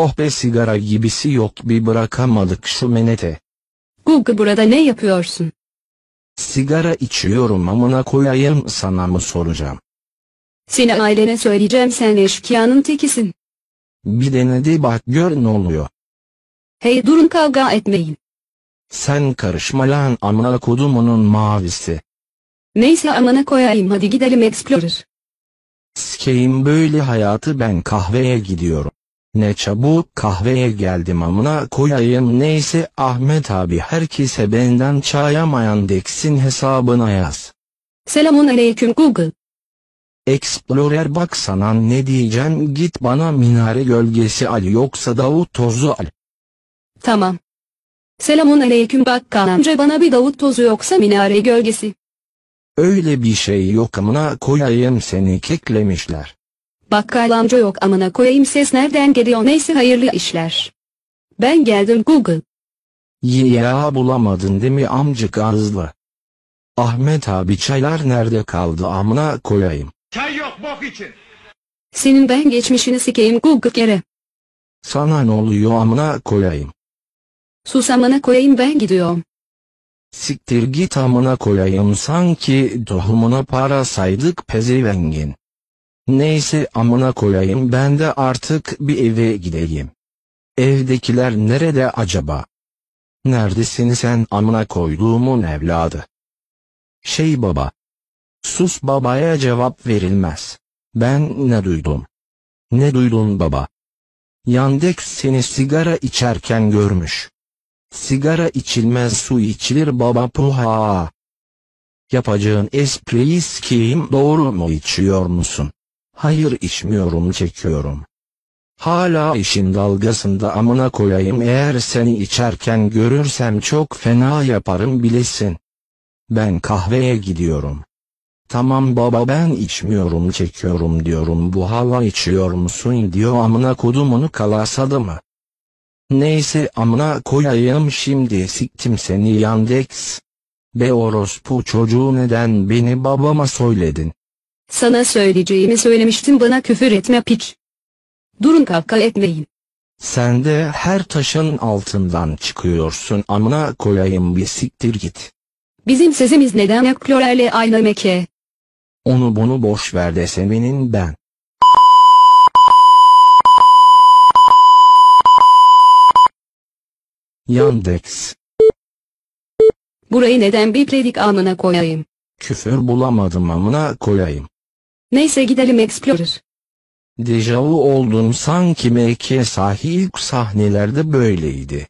Oh be sigara gibisi yok bir bırakamadık şu menete. Google burada ne yapıyorsun? Sigara içiyorum amına koyayım sana mı soracağım. Seni ailene söyleyeceğim sen eşkıyanın tekisin. Bir denedi bak gör ne oluyor. Hey durun kavga etmeyin. Sen karışma lan amına kodumunun mavisi. Neyse amına koyayım hadi gidelim Explorer. Sikeyim böyle hayatı ben kahveye gidiyorum. Ne çabuk kahveye geldim amına koyayım neyse Ahmet abi herkese benden çayamayan deksin hesabına yaz. Selamun aleyküm Google. Explorer bak sana ne diyeceğim git bana minare gölgesi al yoksa Davut tozu al. Tamam. Selamun aleyküm bakkal amca bana bir davut tozu yoksa minare gölgesi. Öyle bir şey yok amına koyayım seni keklemişler. Bakkal amca yok amına koyayım ses nereden geliyor neyse hayırlı işler. Ben geldim Google. Ya bulamadın değil mi amcık ağızlı? Ahmet abi çaylar nerede kaldı amına koyayım. Çay yok bok için. Senin ben geçmişini sikeyim Google kere. Sana ne oluyor amına koyayım. Sus amına koyayım ben gidiyorum. Siktir git amına koyayım sanki tohumuna para saydık pezevengin. Neyse amına koyayım ben de artık bir eve gideyim. Evdekiler nerede acaba? Neredesin sen amına koyduğumun evladı? Şey baba. Sus babaya cevap verilmez. Ben ne duydum? Ne duydun baba? Yandex seni sigara içerken görmüş. Sigara içilmez su içilir baba puha. Yapacağın espriyi sikeyim doğru mu içiyor musun? Hayır içmiyorum çekiyorum. Hala işin dalgasında amına koyayım eğer seni içerken görürsem çok fena yaparım bilesin. Ben kahveye gidiyorum. Tamam baba ben içmiyorum çekiyorum diyorum bu hava içiyor musun diyor amına kodumunu kalasadı mı? Neyse amına koyayım şimdi siktim seni Yandex. Be orospu çocuğu neden beni babama söyledin? Sana söyleyeceğimi söylemiştim bana küfür etme piç. Durun kavga etmeyin. Sen de her taşın altından çıkıyorsun amına koyayım bir siktir git. Bizim sesimiz neden ekplorerle aynı meke? Onu bunu boş ver desemenin ben. Yandex. Burayı neden bipledik amına koyayım? Küfür bulamadım amına koyayım. Neyse gidelim Explorer. Dejavu oldum sanki MKSAHI ilk sahnelerde böyleydi.